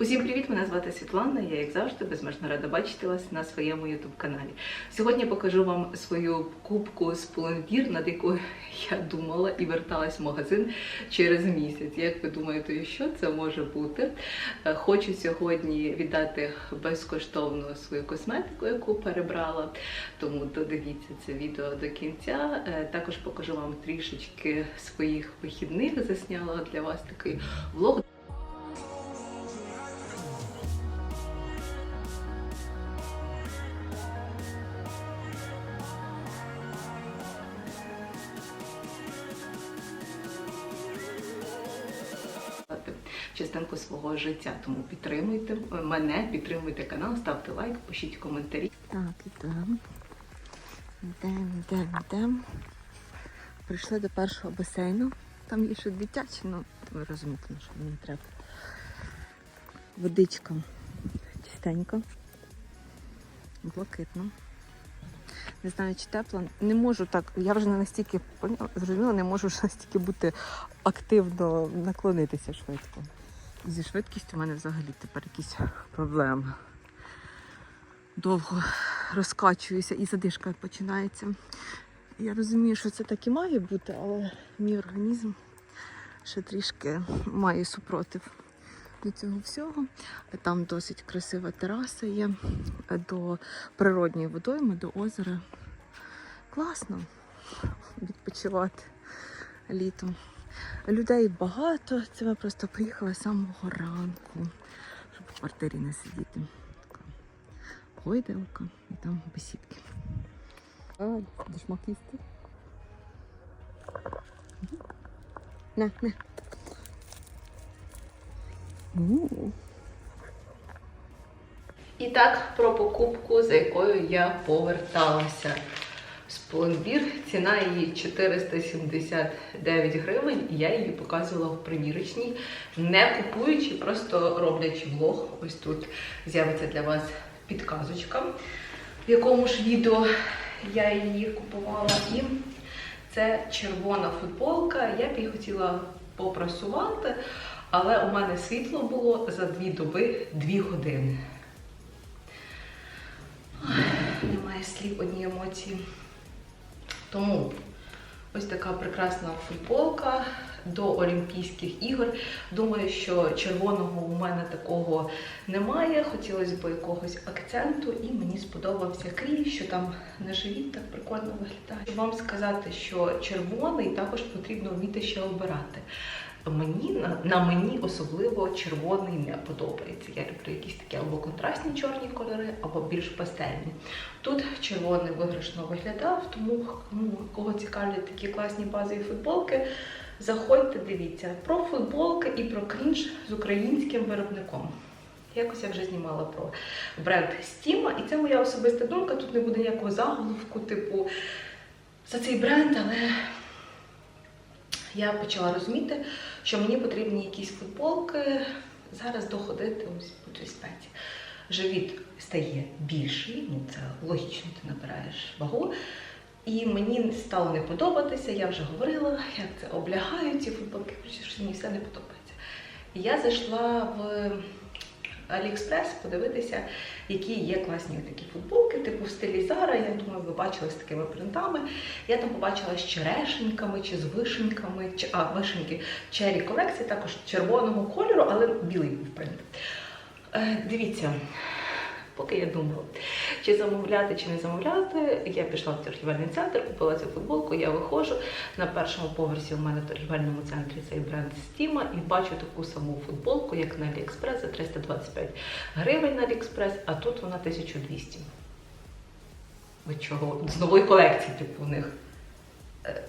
Усім привіт! Мене звати Світлана. Я, як завжди, безмежно рада бачити вас на своєму youtube каналі. Сьогодні покажу вам свою кубку з Pull&Bear, над якою я думала і верталась в магазин через місяць. Як ви думаєте, що це може бути? Е, Хочу сьогодні віддати безкоштовно свою косметику, яку перебрала. Тому додивіться це відео до кінця. Е, Також покажу вам трішечки своїх вихідних. Засняла для вас такий влог. Свого життя. Тому підтримуйте мене, підтримуйте канал, ставте лайк, пишіть коментарі. Так, ідемо. Йдемо, йдемо, йдемо. Прийшли до першого басейну. Там є ще дитяче, ну ви розумієте, що мені треба. Водичка чистенька. Блакитно. Не знаю, чи тепло. Не можу так. Я вже не настільки зрозуміла, не можу вже настільки бути активно наклонитися швидко. Зі швидкістю в мене взагалі тепер якісь проблеми. Довго розкачуюся і задишка починається. Я розумію, що це так і має бути, але мій організм ще трішки має супротив до цього всього. Там досить красива тераса є до природньої водойми, до озера. Класно відпочивати літом. Людей багато, це ми просто приїхали з самого ранку, щоб в квартирі не сидіти. Така гойдалка і там бесідки. А, будеш мак їсти? Не, не. І так про покупку, за якою я поверталася. Pull&Bear. ціна її 479 гривень, я її показувала в примірочній, не купуючи, просто роблячи влог. Ось тут з'явиться для вас підказочка, в якому ж відео я її купувала. І це червона футболка. Я б її хотіла попрасувати, але у мене світло було за дві доби, дві години. Немає слів, одні емоції. Тому ось така прекрасна футболка до Олімпійських ігор. Думаю, що червоного у мене такого немає. Хотілося б якогось акценту, і мені сподобався крій, що там на живіт так прикольно виглядає. Вам сказати, що червоний також потрібно вміти ще обирати. Мені на, на мені особливо червоний не подобається. Я люблю якісь такі або контрастні чорні кольори, або більш пастельні. Тут червоний виграшно виглядав, тому ну, кого цікавлять такі класні базові футболки, заходьте, дивіться про футболки і про крінж з українським виробником. Якось я вже знімала про бренд Стіма, і це моя особиста думка. Тут не буде ніякого заголовку, типу за цей бренд, але я почала розуміти, що мені потрібні якісь футболки зараз доходити ось по цій спеці. Живіт стає більший, ну це логічно, ти набираєш вагу. І мені стало не подобатися, я вже говорила, як це облягають ці футболки, що мені все не подобається. Я зайшла в Аліекспрес подивитися, які є класні такі футболки, типу в стилі Зара. Я думаю, ви бачили з такими принтами. Я там побачила з черешеньками чи з вишеньками, чи, а вишеньки чері колекції, також червоного кольору, але білий був принт. Е, дивіться, поки я думала, чи замовляти, чи не замовляти, я пішла в торгівельний центр, купила цю футболку, я виходжу. На першому поверсі у мене в торгівельному центрі цей бренд Стіма і бачу таку саму футболку, як на Аліекспрес за 325 гривень на Аліекспрес, а тут вона 1200. Ви чого? З нової колекції, типу, у них. Е,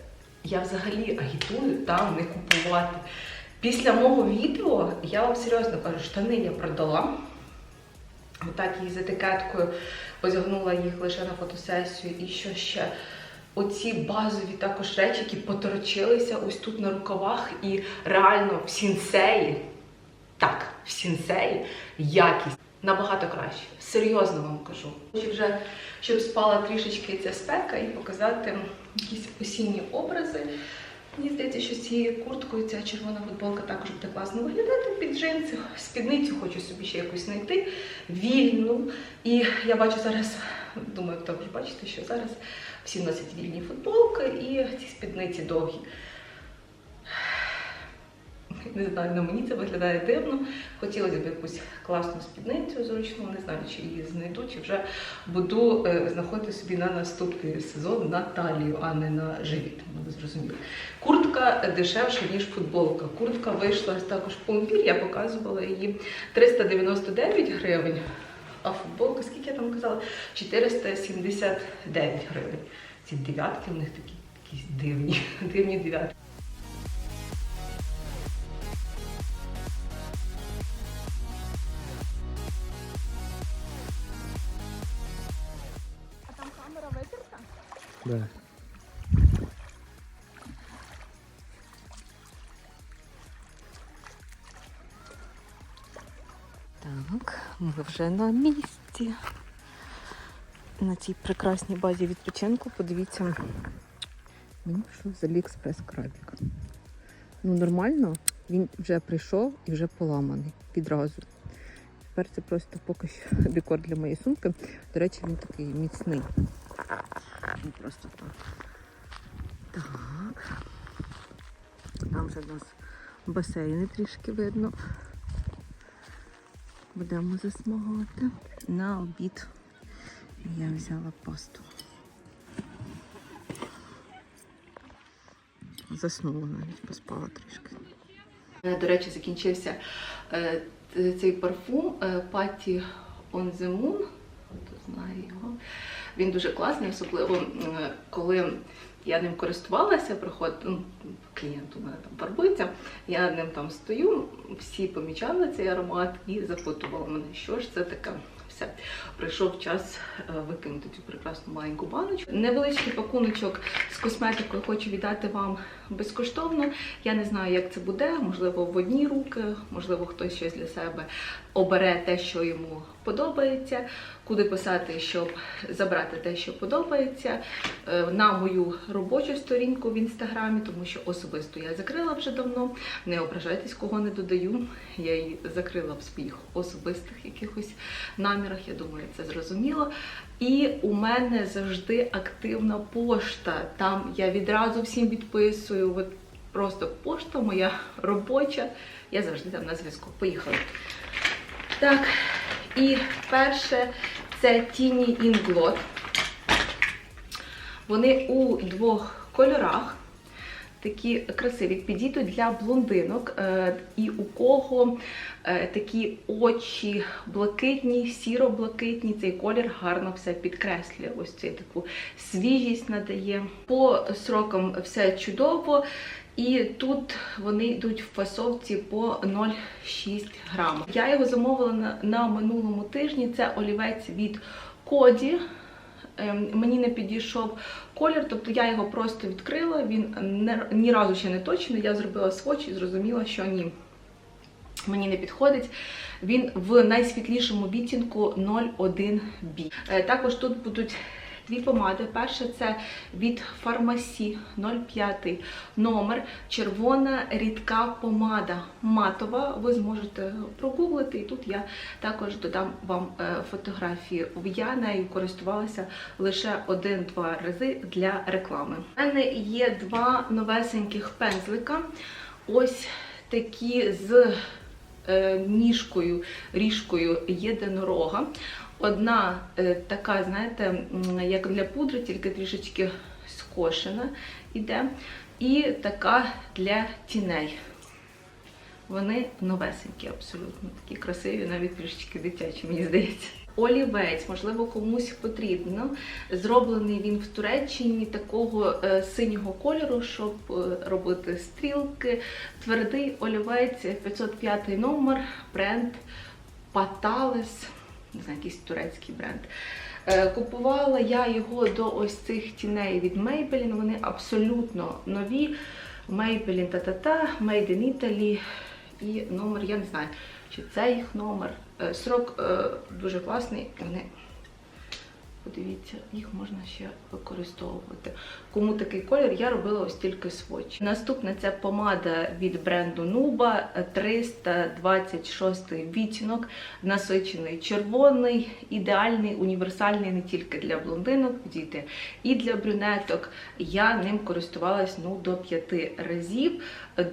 Я взагалі агітую там не купувати. Після мого відео я вам серйозно кажу, штани я продала. Отак її з етикеткою одягнула їх лише на фотосесію. І що ще? Оці базові також речі, які поторочилися ось тут на рукавах, і реально в сінсеї, так, в сінсеї якість набагато краще. Серйозно вам кажу. Хочу вже, щоб спала трішечки ця спека і показати якісь осінні образи. Мені здається, що з цією курткою ця червона футболка також буде класно виглядати під джинси. Спідницю хочу собі ще якусь знайти, вільну. І я бачу зараз, думаю, також бачите, що зараз всі носять вільні футболки і ці спідниці довгі. Не знаю, на мені це виглядає дивно. Хотілося б якусь класну спідницю зручну, не знаю, чи її знайду, чи вже буду е, знаходити собі на наступний сезон на талію, а не на живіт. Ну, ви зрозуміли. Куртка дешевша, ніж футболка. Куртка вийшла також в помпір, я показувала її 399 гривень, а футболка, скільки я там казала? 479 гривень. Ці дев'ятки в них такі якісь дивні, дивні дев'ятки. Да. Так, ми вже на місці. На цій прекрасній базі відпочинку. Подивіться, мені пішов з Аліекспрес крабік. Ну, нормально, він вже прийшов і вже поламаний відразу. Тепер це просто поки що декор для моєї сумки. До речі, він такий міцний. Ну, просто так. Так. Там вже у нас басейни трішки видно. Будемо засмагати. На обід я взяла пасту. Заснула навіть, поспала трішки. До речі, закінчився е, цей парфум е, the Moon. Він дуже класний, особливо коли я ним користувалася, приход, ну, клієнт у мене там фарбується, я ним там стою, всі помічали цей аромат і запитували мене, що ж це таке. Все, прийшов час е, викинути цю прекрасну маленьку баночку. Невеличкий пакуночок косметикою хочу віддати вам безкоштовно. Я не знаю, як це буде. Можливо, в одні руки, можливо, хтось щось для себе обере те, що йому подобається, куди писати, щоб забрати те, що подобається, е, на мою робочу сторінку в інстаграмі, тому що особисто я закрила вже давно. Не ображайтесь, кого не додаю. Я її закрила в своїх особистих якихось намірах. Я думаю, це зрозуміло. І у мене завжди активна пошта. Там я відразу всім відписую. От просто пошта моя робоча. Я завжди там на зв'язку. Поїхали. Так, і перше це тіні інглот. Вони у двох кольорах. Такі красиві підійдуть для блондинок, е, і у кого е, такі очі блакитні, сіро-блакитні, цей колір гарно все підкреслює. Ось цю таку свіжість надає. По срокам все чудово. І тут вони йдуть в фасовці по 0,6 грам. Я його замовила на, на минулому тижні. Це олівець від Коді. Ем, Мені не підійшов колір, тобто я його просто відкрила. Він ні разу ще не точний. Я зробила сводч і зрозуміла, що ні. Мені не підходить. Він в найсвітлішому відтінку 01B. Е, Також тут будуть дві помади. Перша це від Фармасі 05 номер. Червона рідка помада матова. Ви зможете прогуглити, і тут я також додам вам е, фотографії. Я нею користувалася лише один-два рази для реклами. У мене є два новесеньких пензлика. Ось такі з ніжкою, ріжкою єдинорога. Одна е, така, знаєте, як для пудри, тільки трішечки скошена іде. І така для тіней. Вони новесенькі, абсолютно такі красиві, навіть трішечки дитячі, мені здається. Олівець, можливо, комусь потрібно. Зроблений він в Туреччині такого е, синього кольору, щоб е, робити стрілки. Твердий олівець 505 номер, бренд Patales, не знаю, якийсь турецький бренд. Е, Купувала я його до ось цих тіней від Maybelline. Вони абсолютно нові. Maybelline та-та-та, Made in Italy. І номер, я не знаю, чи це їх номер. Е, Срок е, дуже класний. Вони Подивіться, їх можна ще використовувати. Кому такий колір, я робила ось тільки сводч. Наступне це помада від бренду Nuba 326 відтінок, насичений червоний, ідеальний, універсальний не тільки для блондинок, підійде і для брюнеток. Я ним користувалась ну, до п'яти разів.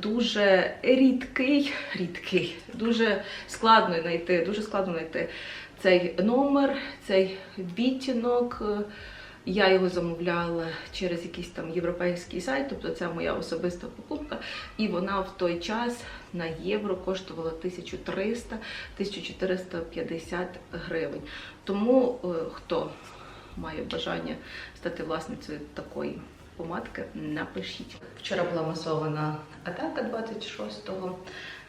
Дуже рідкий, рідкий, дуже складно знайти, дуже складно знайти цей номер, цей відтінок. Е, Я його замовляла через якийсь там європейський сайт, тобто це моя особиста покупка. І вона в той час на євро коштувала 1300-1450 гривень. Тому е, хто має бажання стати власницею такої помадки, напишіть. Вчора була масована атака 26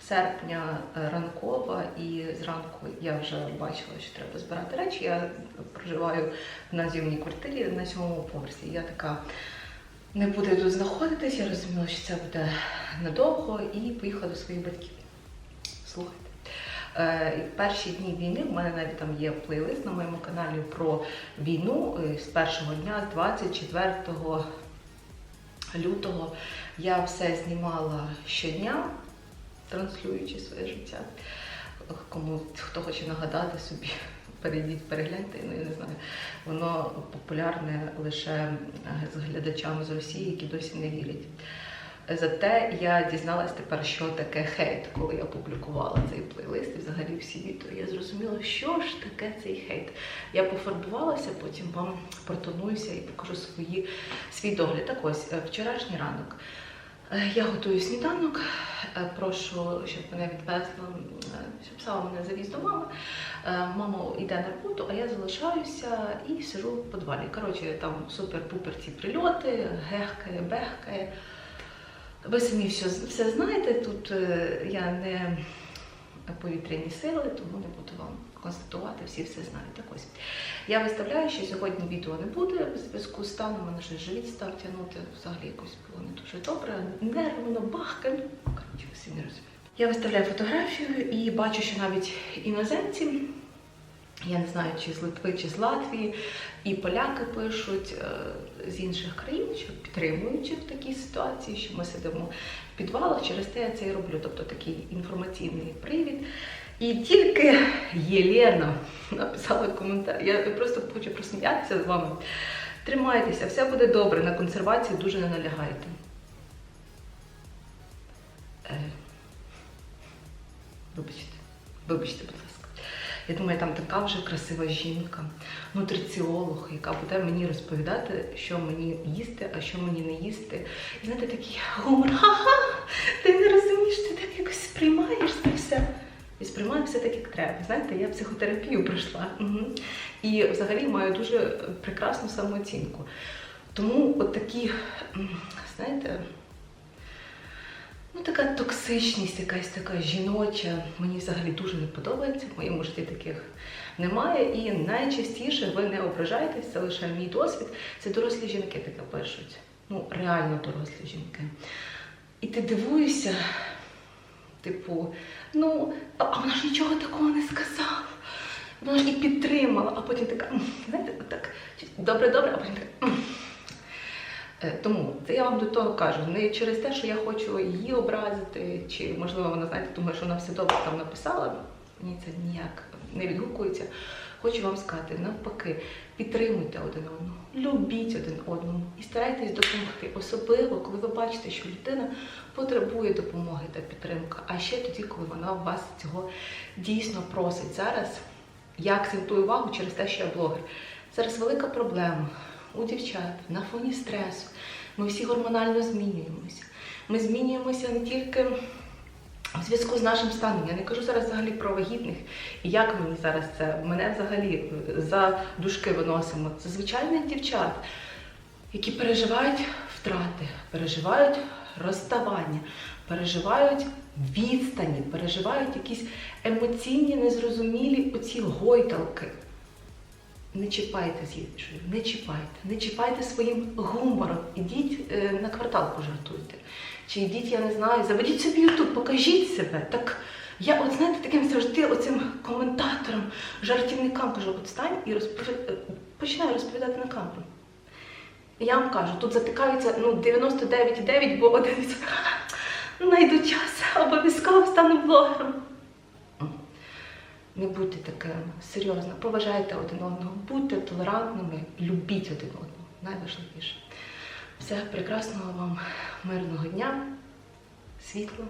серпня е, ранкова, і зранку я вже бачила, що треба збирати речі. Я проживаю на зйомній квартирі на сьомому поверсі. Я така не буду тут знаходитись, я розуміла, що це буде надовго, і поїхала до своїх батьків. Слухайте. Е, в перші дні війни в мене навіть там є плейлист на моєму каналі про війну е, з першого дня, з 24 лютого. Я все знімала щодня, транслюючи своє життя. Кому хто хоче нагадати собі, перейдіть, перегляньте, ну я не знаю. Воно популярне лише е, з глядачами з Росії, які досі не вірять. Зате я дізналась тепер, що таке хейт, коли я публікувала цей плейлист і взагалі всі відео. Я зрозуміла, що ж таке цей хейт. Я пофарбувалася, потім вам протонуюся і покажу свої, свій догляд. Так ось, е, вчорашній ранок. Е, Я готую сніданок, Е, прошу, щоб мене відвезла, е, щоб Сава мене завіз до мами. Мама йде на роботу, а я залишаюся і сижу в подвалі. Коротше, там супер-пупер ці прильоти, гехкає, бехкає. Ви самі все, все знаєте, тут я не повітряні сили, тому не буду вам констатувати, всі все знають. Так ось. Я виставляю, що сьогодні відео не буде в зв'язку з станом, мене щось живіт став тягнути, взагалі якось було не дуже добре, нервно, бахкаю. Коротше, всі не розумієте. Я виставляю фотографію і бачу, що навіть іноземці, я не знаю, чи з Литви, чи з Латвії, і поляки пишуть е, з інших країн, що підтримуючи в такій ситуації, що ми сидимо в підвалах, через те я це і роблю, тобто такий інформаційний привід. І тільки Єлена написала коментар. Я просто хочу просміятися з вами. Тримайтеся, все буде добре. На консервації дуже не налягайте. Е, Вибачте, вибачте, будь ласка. Я думаю, там така вже красива жінка, нутриціолог, яка буде мені розповідати, що мені їсти, а що мені не їсти. І знаєте, такий гумор, ха-ха, ти не розумієш, ти так якось сприймаєш це все. І сприймаю все так, як треба. Знаєте, я психотерапію пройшла. Угу. І взагалі маю дуже прекрасну самооцінку. Тому от такі, знаєте, ну така токсичність, якась така жіноча, мені взагалі дуже не подобається. В моєму житті таких немає. І найчастіше ви не ображаєтесь, це лише мій досвід. Це дорослі жінки таке пишуть. Ну, реально дорослі жінки. І ти дивуєшся, типу, ну, а вона ж нічого такого не сказала. Вона ж і підтримала, а потім така, знаєте, так, добре, добре, а потім така. Е, Тому це я вам до того кажу. Не через те, що я хочу її образити, чи можливо вона знаєте, думає, що вона все добре там написала. Мені це ніяк не відгукується. Хочу вам сказати, навпаки, підтримуйте один одного, любіть один одному і старайтесь допомогти, особливо, коли ви бачите, що людина потребує допомоги та підтримки, а ще тоді, коли вона вас цього дійсно просить. Зараз я акцентую увагу через те, що я блогер. Зараз велика проблема у дівчат на фоні стресу. Ми всі гормонально змінюємося. Ми змінюємося не тільки в зв'язку з нашим станом. Я не кажу зараз взагалі про вагітних. І як мені зараз це? Мене взагалі за дужки виносимо. Це звичайних дівчат, які переживають втрати, переживають розставання, переживають відстані, переживають якісь емоційні, незрозумілі оці гойдалки. Не чіпайте з іншою, не чіпайте, не чіпайте своїм гумором. Ідіть е, на квартал пожартуйте. Чи йдіть, я не знаю, заведіть собі Ютуб, покажіть себе. Так я, от знаєте, таким завжди оцим коментаторам, жартівникам кажу, от стань і розпові... е, починаю розповідати на камеру. Я вам кажу, тут затикаються ну, 99,9, бо один відсоток. Найду час, обов'язково стану блогером. Не будьте такими, серйозно, поважайте один одного, будьте толерантними, любіть один одного. Найважливіше. Все прекрасного вам мирного дня, світла.